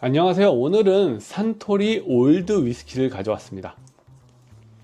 안녕하세요. 오늘은 산토리 올드 위스키를 가져왔습니다.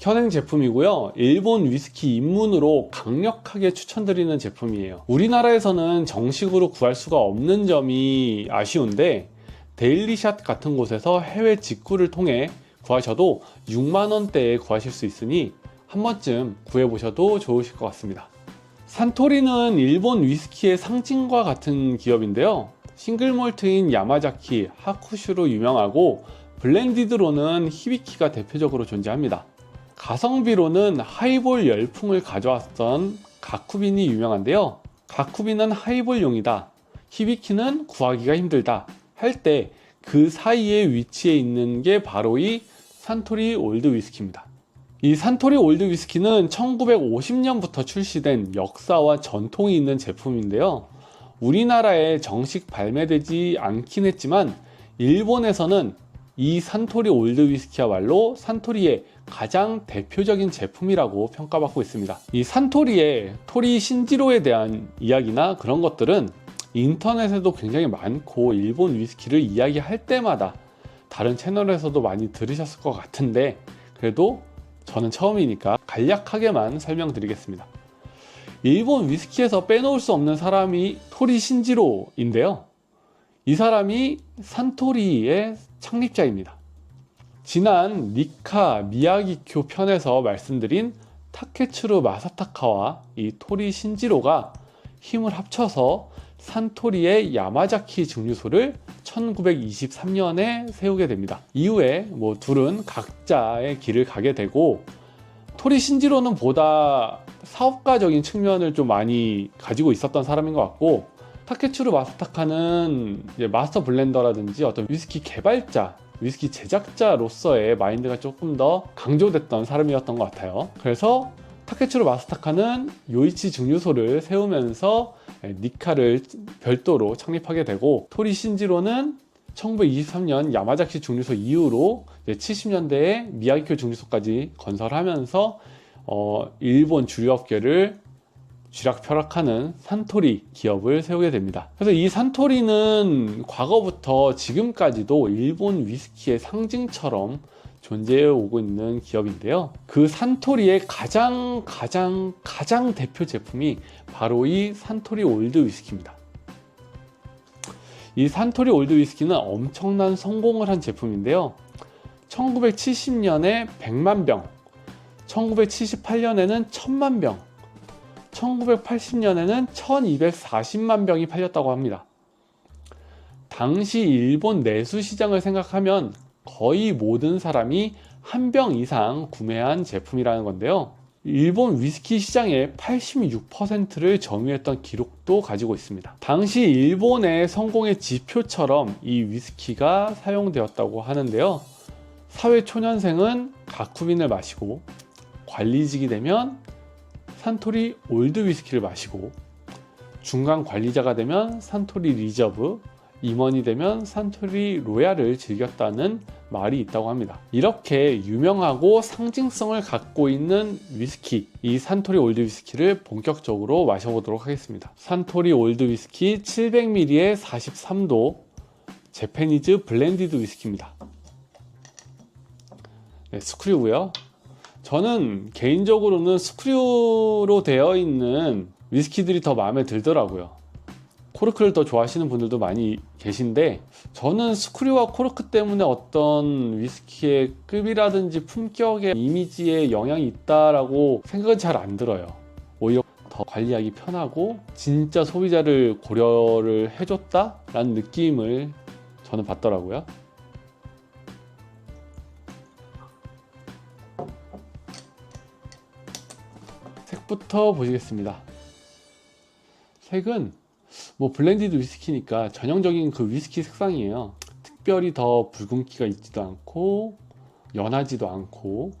현행 제품이고요. 일본 위스키 입문으로 강력하게 추천드리는 제품이에요. 우리나라에서는 정식으로 구할 수가 없는 점이 아쉬운데 데일리샷 같은 곳에서 해외 직구를 통해 구하셔도 6만원대에 구하실 수 있으니 한 번쯤 구해보셔도 좋으실 것 같습니다. 산토리는 일본 위스키의 상징과 같은 기업인데요. 싱글 몰트인 야마자키, 하쿠슈로 유명하고 블렌디드로는 히비키가 대표적으로 존재합니다. 가성비로는 하이볼 열풍을 가져왔던 가쿠빈이 유명한데요. 가쿠빈은 하이볼용이다. 히비키는 구하기가 힘들다. 할 때 그 사이에 위치해 있는 게 바로 이 산토리 올드 위스키입니다. 이 산토리 올드 위스키는 1950년부터 출시된 역사와 전통이 있는 제품인데요. 우리나라에 정식 발매되지 않긴 했지만 일본에서는 이 산토리 올드 위스키야말로 산토리의 가장 대표적인 제품이라고 평가받고 있습니다. 이 산토리의 토리 신지로에 대한 이야기나 그런 것들은 인터넷에도 굉장히 많고 일본 위스키를 이야기할 때마다 다른 채널에서도 많이 들으셨을 것 같은데 그래도 저는 처음이니까 간략하게만 설명드리겠습니다. 일본 위스키에서 빼놓을 수 없는 사람이 토리 신지로인데요. 이 사람이 산토리의 창립자입니다. 지난 니카 미야기쿄 편에서 말씀드린 타케츠루 마사타카와 이 토리 신지로가 힘을 합쳐서 산토리의 야마자키 증류소를 1923년에 세우게 됩니다. 이후에 뭐 둘은 각자의 길을 가게 되고 토리 신지로는 보다 사업가적인 측면을 좀 많이 가지고 있었던 사람인 것 같고 타케츠루 마사타카는 마스터 블렌더라든지 어떤 위스키 개발자, 위스키 제작자로서의 마인드가 조금 더 강조됐던 사람이었던 것 같아요. 그래서 타케츠루 마사타카는 요이치 증류소를 세우면서 니카를 별도로 창립하게 되고 토리 신지로는 1923년 야마자키 중류소 이후로 70년대에 미야기쿄 중류소까지 건설하면서 어, 일본 주류업계를 쥐락펴락하는 산토리 기업을 세우게 됩니다. 그래서 이 산토리는 과거부터 지금까지도 일본 위스키의 상징처럼 존재해 오고 있는 기업인데요. 그 산토리의 가장 가장 가장 대표 제품이 바로 이 산토리 올드 위스키입니다. 이 산토리 올드 위스키는 엄청난 성공을 한 제품인데요. 1970년에 100만 병, 1978년에는 1000만 병, 1980년에는 1240만 병이 팔렸다고 합니다. 당시 일본 내수 시장을 생각하면 거의 모든 사람이 한 병 이상 구매한 제품이라는 건데요. 일본 위스키 시장의 86%를 점유했던 기록도 가지고 있습니다. 당시 일본의 성공의 지표처럼 이 위스키가 사용되었다고 하는데요. 사회 초년생은 가쿠빈을 마시고 관리직이 되면 산토리 올드 위스키를 마시고 중간 관리자가 되면 산토리 리저브, 임원이 되면 산토리 로얄을 즐겼다는 말이 있다고 합니다. 이렇게 유명하고 상징성을 갖고 있는 위스키, 이 산토리 올드 위스키를 본격적으로 마셔보도록 하겠습니다. 산토리 올드 위스키 700ml에 43도 제페니즈 블렌디드 위스키입니다. 네, 스크류고요. 저는 개인적으로는 스크류로 되어 있는 위스키들이 더 마음에 들더라고요. 코르크를 더 좋아하시는 분들도 많이 계신데 저는 스크류와 코르크 때문에 어떤 위스키의 급이라든지 품격의 이미지에 영향이 있다라고 생각은 잘 안 들어요. 오히려 더 관리하기 편하고 진짜 소비자를 고려를 해줬다라는 느낌을 저는 받더라고요. 색부터 보시겠습니다. 색은 뭐 블렌디드 위스키니까 전형적인 그 위스키 색상이에요. 특별히 더 붉은기가 있지도 않고 연하지도 않고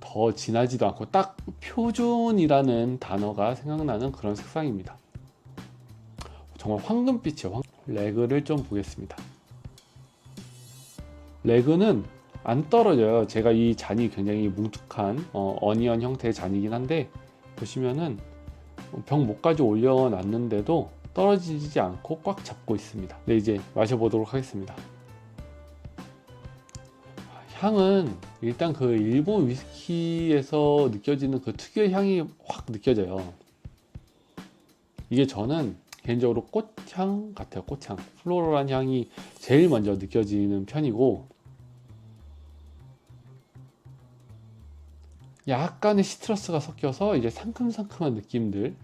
더 진하지도 않고 딱 표준이라는 단어가 생각나는 그런 색상입니다. 정말 황금빛이요. 황... 레그를 좀 보겠습니다. 레그는 안 떨어져요. 제가 이 잔이 굉장히 뭉툭한 어, 어니언 형태의 잔이긴 한데 보시면은 병 목까지 올려놨는데도 떨어지지 않고 꽉 잡고 있습니다. 네, 이제 마셔보도록 하겠습니다. 향은 일단 그 일본 위스키에서 느껴지는 그 특유의 향이 확 느껴져요. 이게 저는 개인적으로 꽃향 같아요. 꽃향. 플로럴한 향이 제일 먼저 느껴지는 편이고 약간의 시트러스가 섞여서 이제 상큼상큼한 느낌들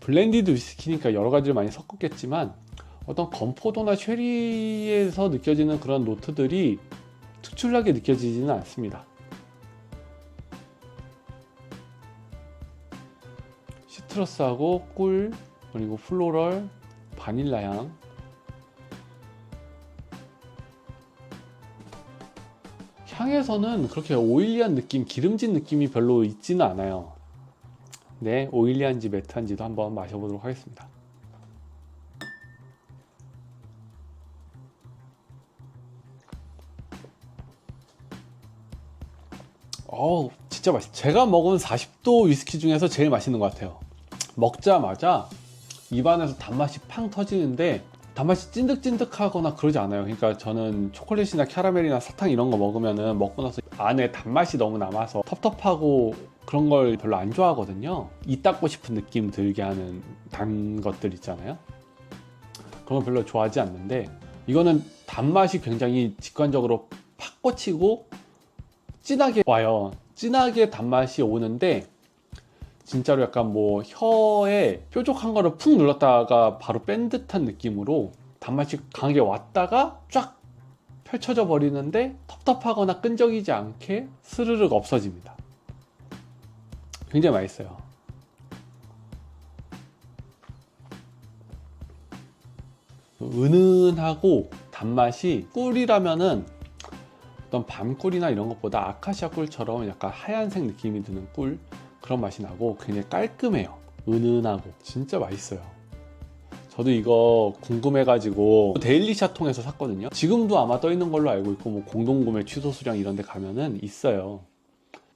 블렌디드 위스키니까 여러 가지를 많이 섞었겠지만 어떤 건포도나 쉐리에서 느껴지는 그런 노트들이 특출나게 느껴지지는 않습니다. 시트러스하고 꿀 그리고 플로럴 바닐라 향 향에서는 그렇게 오일리한 느낌 기름진 느낌이 별로 있지는 않아요. 네 오일리한지 매트한지도 한번 마셔보도록 하겠습니다. 어우 진짜 맛있어 제가 먹은 40도 위스키 중에서 제일 맛있는 것 같아요. 먹자마자 입안에서 단맛이 팡 터지는데 단맛이 찐득찐득하거나 그러지 않아요. 그러니까 저는 초콜릿이나 캐러멜이나 사탕 이런 거 먹으면은 먹고 나서 안에 단맛이 너무 남아서 텁텁하고 그런 걸 별로 안 좋아하거든요. 이 닦고 싶은 느낌 들게 하는 단 것들 있잖아요. 그런 거 별로 좋아하지 않는데 이거는 단맛이 굉장히 직관적으로 팍 꽂히고 진하게 와요. 진하게 단맛이 오는데 진짜로 약간 뭐 혀에 뾰족한 거를 푹 눌렀다가 바로 뺀 듯한 느낌으로 단맛이 강하게 왔다가 쫙 펼쳐져 버리는데 텁텁하거나 끈적이지 않게 스르륵 없어집니다. 굉장히 맛있어요. 은은하고 단맛이 꿀이라면은 어떤 밤꿀이나 이런 것보다 아카시아 꿀처럼 약간 하얀색 느낌이 드는 꿀 그런 맛이 나고 굉장히 깔끔해요. 은은하고. 진짜 맛있어요. 저도 이거 궁금해가지고 데일리샷 통해서 샀거든요. 지금도 아마 떠 있는 걸로 알고 있고 뭐 공동구매 취소 수량 이런 데 가면은 있어요.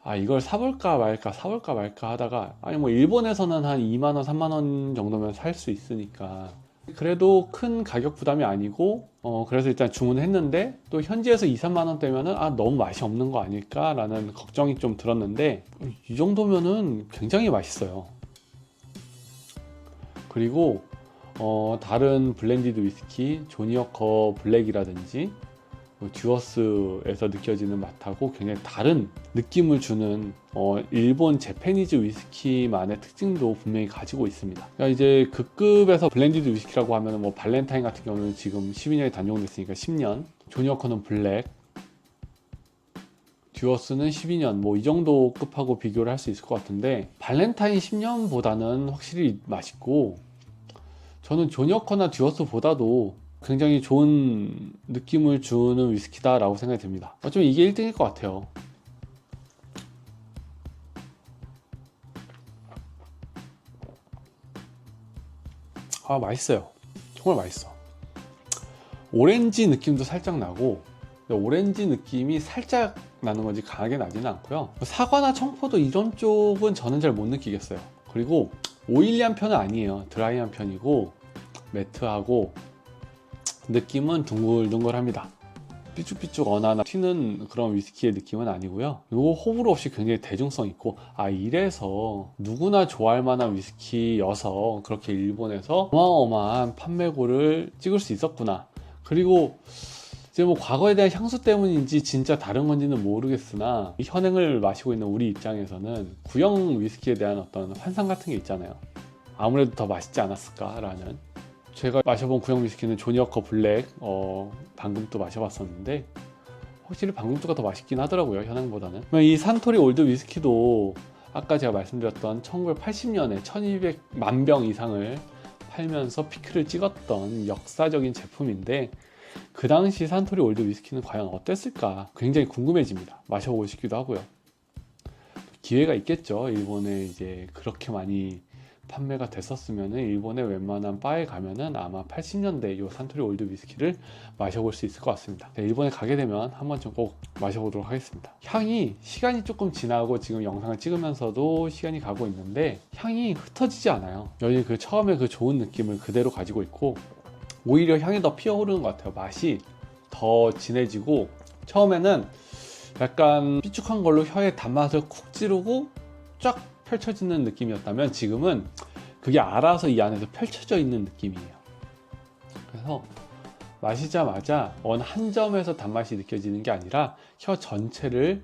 아 이걸 사볼까 말까 사볼까 말까 하다가 아니 뭐 일본에서는 한 2만원 3만원 정도면 살 수 있으니까 그래도 큰 가격 부담이 아니고 어 그래서 일단 주문했는데 또 현지에서 2, 3만 원대면은 아 너무 맛이 없는 거 아닐까라는 걱정이 좀 들었는데 이 정도면은 굉장히 맛있어요. 그리고 어 다른 블렌디드 위스키 조니어커 블랙이라든지 뭐 듀어스에서 느껴지는 맛하고 굉장히 다른 느낌을 주는 어, 일본 제페니즈 위스키만의 특징도 분명히 가지고 있습니다. 그러니까 이제 그 급에서 블렌디드 위스키라고 하면 뭐 발렌타인 같은 경우는 지금 12년이 단종됐으니까 10년, 조니어커는 블랙, 듀어스는 12년 뭐 이 정도 급하고 비교를 할 수 있을 것 같은데 발렌타인 10년보다는 확실히 맛있고 저는 조니어커나 듀어스보다도 굉장히 좋은 느낌을 주는 위스키다라고 생각이 듭니다. 어쩌면 이게 1등일 것 같아요. 아, 맛있어요. 정말 맛있어. 오렌지 느낌도 살짝 나고, 오렌지 느낌이 살짝 나는 건지 강하게 나지는 않고요. 사과나 청포도 이런 쪽은 저는 잘 못 느끼겠어요. 그리고 오일리한 편은 아니에요. 드라이한 편이고, 매트하고, 느낌은 둥글둥글합니다. 삐쭉삐쭉 어나나 튀는 그런 위스키의 느낌은 아니고요. 이거 호불호 없이 굉장히 대중성 있고 아 이래서 누구나 좋아할 만한 위스키여서 그렇게 일본에서 어마어마한 판매고를 찍을 수 있었구나. 그리고 이제 뭐 과거에 대한 향수 때문인지 진짜 다른 건지는 모르겠으나 이 현행을 마시고 있는 우리 입장에서는 구형 위스키에 대한 어떤 환상 같은 게 있잖아요. 아무래도 더 맛있지 않았을까라는 제가 마셔본 구형 위스키는 조니어커 블랙 어, 방금 또 마셔봤었는데 확실히 방금도가 더 맛있긴 하더라고요 현행보다는. 이 산토리 올드 위스키도 아까 제가 말씀드렸던 1980년에 1200만 병 이상을 팔면서 피크를 찍었던 역사적인 제품인데 그 당시 산토리 올드 위스키는 과연 어땠을까 굉장히 궁금해집니다. 마셔보고 싶기도 하고요. 기회가 있겠죠. 일본에 이제 그렇게 많이 판매가 됐었으면은 일본의 웬만한 바에 가면은 아마 80년대 이 산토리 올드 위스키를 마셔볼 수 있을 것 같습니다. 네, 일본에 가게 되면 한 번쯤 꼭 마셔보도록 하겠습니다. 향이 시간이 조금 지나고 지금 영상을 찍으면서도 시간이 가고 있는데 향이 흩어지지 않아요. 여기 그 처음에 그 좋은 느낌을 그대로 가지고 있고 오히려 향이 더 피어오르는 것 같아요. 맛이 더 진해지고 처음에는 약간 삐죽한 걸로 혀의 단맛을 콕 찌르고 쫙 펼쳐지는 느낌이었다면 지금은 그게 알아서 이 안에서 펼쳐져 있는 느낌이에요. 그래서 마시자마자 어느 한 점에서 단맛이 느껴지는 게 아니라 혀 전체를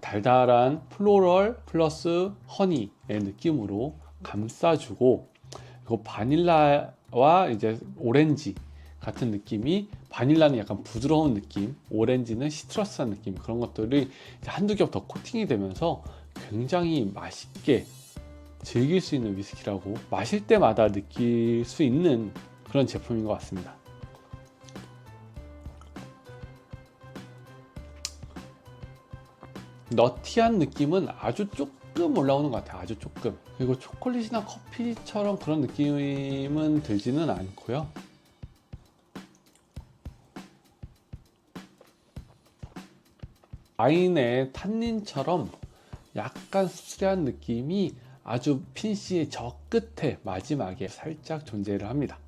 달달한 플로럴 플러스 허니의 느낌으로 감싸주고 그리고 바닐라와 이제 오렌지 같은 느낌이 바닐라는 약간 부드러운 느낌, 오렌지는 시트러스한 느낌 그런 것들이 한두 겹 더 코팅이 되면서 굉장히 맛있게 즐길 수 있는 위스키라고 마실 때마다 느낄 수 있는 그런 제품인 것 같습니다. 너티한 느낌은 아주 조금 올라오는 것 같아요. 아주 조금. 그리고 초콜릿이나 커피처럼 그런 느낌은 들지는 않고요. 와인의 탄닌처럼 약간 씁쓸한 느낌이 아주 핀시의 저 끝에 마지막에 살짝 존재를 합니다.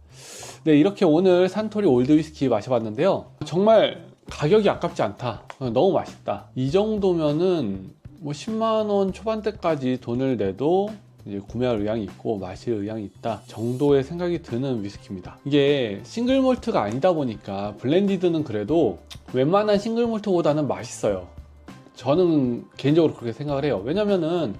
네, 이렇게 오늘 산토리 올드 위스키 마셔봤는데요. 정말 가격이 아깝지 않다. 어, 너무 맛있다. 이 정도면은 뭐 10만원 초반대까지 돈을 내도 이제 구매할 의향이 있고 마실 의향이 있다 정도의 생각이 드는 위스키입니다. 이게 싱글 몰트가 아니다 보니까 블렌디드는 그래도 웬만한 싱글 몰트보다는 맛있어요. 저는 개인적으로 그렇게 생각을 해요. 왜냐면은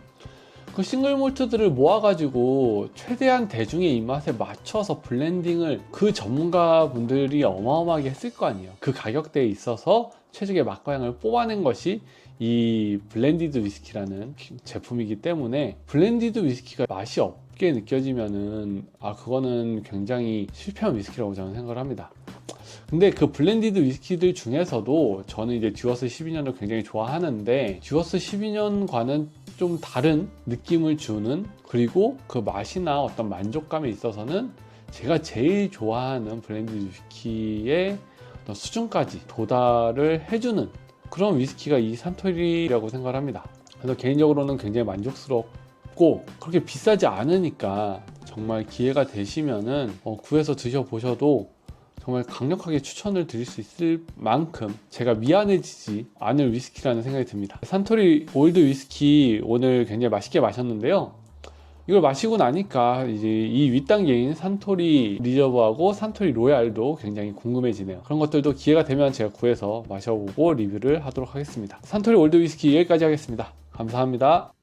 그 싱글 몰트들을 모아가지고 최대한 대중의 입맛에 맞춰서 블렌딩을 그 전문가 분들이 어마어마하게 했을 거 아니에요. 그 가격대에 있어서 최적의 맛과 향을 뽑아낸 것이 이 블렌디드 위스키라는 제품이기 때문에 블렌디드 위스키가 맛이 없 게 느껴지면은 아 그거는 굉장히 실패한 위스키라고 저는 생각을 합니다. 근데 그 블렌디드 위스키들 중에서도 저는 이제 듀어스 12년을 굉장히 좋아하는데 듀어스 12년과는 좀 다른 느낌을 주는 그리고 그 맛이나 어떤 만족감에 있어서는 제가 제일 좋아하는 블렌디드 위스키의 수준까지 도달을 해주는 그런 위스키가 이 산토리라고 생각을 합니다. 그래서 개인적으로는 굉장히 만족스럽 고 그렇게 비싸지 않으니까 정말 기회가 되시면은 어, 구해서 드셔보셔도 정말 강력하게 추천을 드릴 수 있을 만큼 제가 미안해지지 않을 위스키라는 생각이 듭니다. 산토리 올드 위스키 오늘 굉장히 맛있게 마셨는데요. 이걸 마시고 나니까 이제 이 윗단계인 산토리 리저브하고 산토리 로얄도 굉장히 궁금해지네요. 그런 것들도 기회가 되면 제가 구해서 마셔보고 리뷰를 하도록 하겠습니다. 산토리 올드 위스키 여기까지 하겠습니다. 감사합니다.